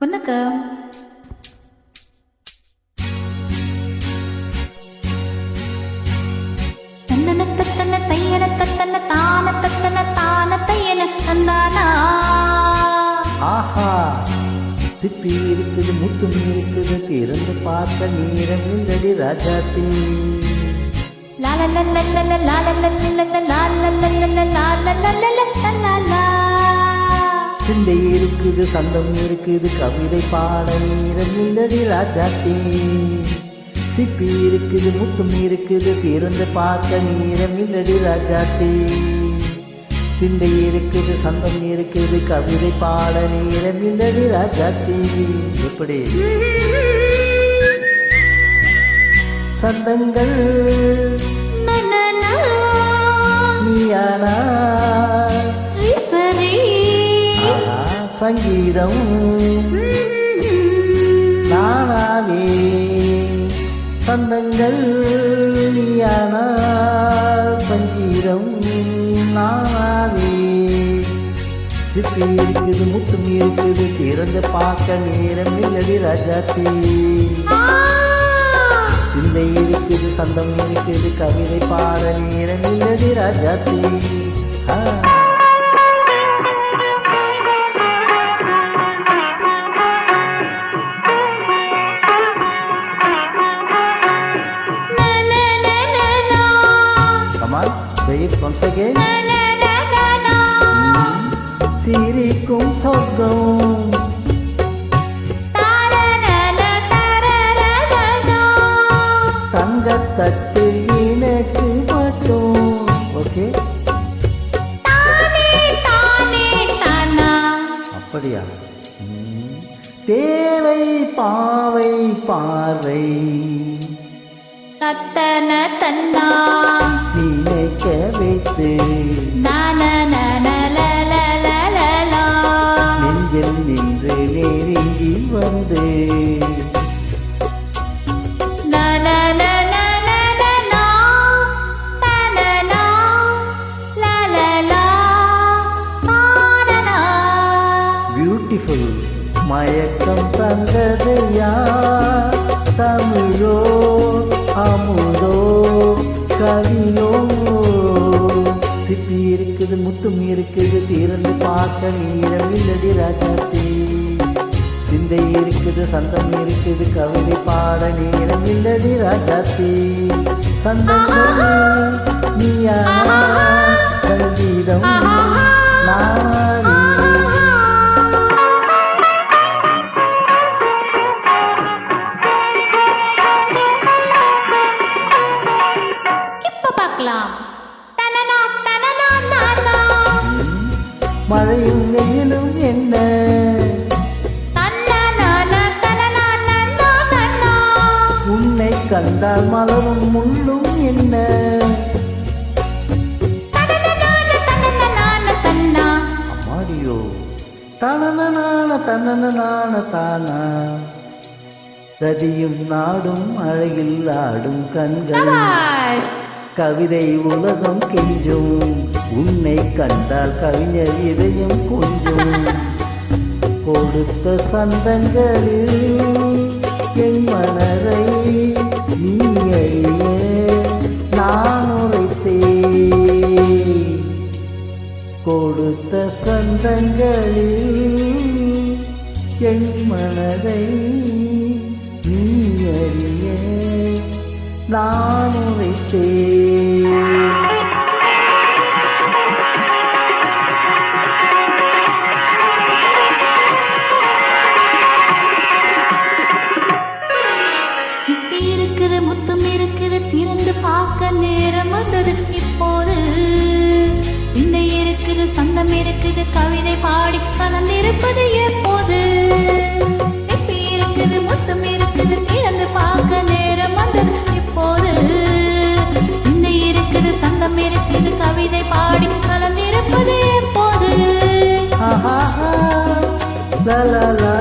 வணக்கம். தன்னன தத்தன தையன தத்தன தான தத்தன தான தையன தந்தானா? ஆஹா சிப்பி இருக்குது முத்தும் இருக்குது திறந்து பார்த்த நேரம் இல்லடி ராஜாத்தி. லாலலலலல லாலலலலல லாலலலலல லாலலலல தன்னாலா. சிந்தை இருக்குது சந்தம் இருக்குது கவிதை பாட நேரம் இல்லடி ராஜாத்தி சிப்பி இருக்குது முத்தும் இருக்குது திறந்து பார்த்த நேரம் இல்லடி ராஜாத்தி சிந்தை இருக்குது சந்தம் இருக்குது கவிதை பாட நேரம் இல்லடி ராஜாத்தி எப்படி? சந்தங்கள் நீயானா சங்கீதம். நானாவே சந்தங்கள் நீயானா சங்கீதம். நானாவே சிப்பி இருக்குது முத்தும் இருக்குது திறந்து பார்க்க நேரம் இல்லடி ராஜாத்தி சிந்தை இருக்குது சந்தம் இருக்குது கவிதை பாட நேரம் இல்லடி ராஜாத்தி It once again. சிரிக்கும் சொர்க்கம். தங்கத்தட்டு எனக்கு மட்டும் ஓகே அப்படியா. தேவை பாவை பார்வை. தத்தன தன்னா. நெருங்கி வந்து. நனனனனனனா, தனனா, லலலா, தானனா. பியூட்டிஃபுல் மயக்கம் தந்தது யார்? தமிழோ அமுதோ கவியோ? சிப்பி இருக்குது முத்தும் இருக்குது திறந்து பார்க்க நீரம் இல்லடி ராஜாத்தி சிந்தை இருக்குது சந்தம் இருக்குது கவிதை பாட நேரம் இல்லடி ராஜாத்தி சந்தங்கள் நீயா? சங்கீதம் நானா. மழையும் வெயிலும் கண்டால் மலரும் முள்ளும் என்ன? அம்மாடியோ. தனனான தன்னனான தானா? ரதியும் நாடும் அழகில் ஆடும் கண்கள். கவிதை உலகம் கெஞ்சும். உன்னை கண்டால் கவிஞர் இதயம் கொஞ்சும். கொடுத்த சந்தங்களில் கொடுத்த என் மனதை நீ அறிய. நான் உரைத்தேன் இருக்குது சந்தம் இருக்குது கவிதை பாடி கலந்திருப்பது எப்போது? இருக்குது மொத்தம் இருக்குது திறந்து பார்க்க நேரம் வந்தது இப்போது இந்த இருக்குது சந்தம் இருக்குது கவிதை பாடி கலந்திருப்பது எப்போது? ஆஹாஹா, லலலா,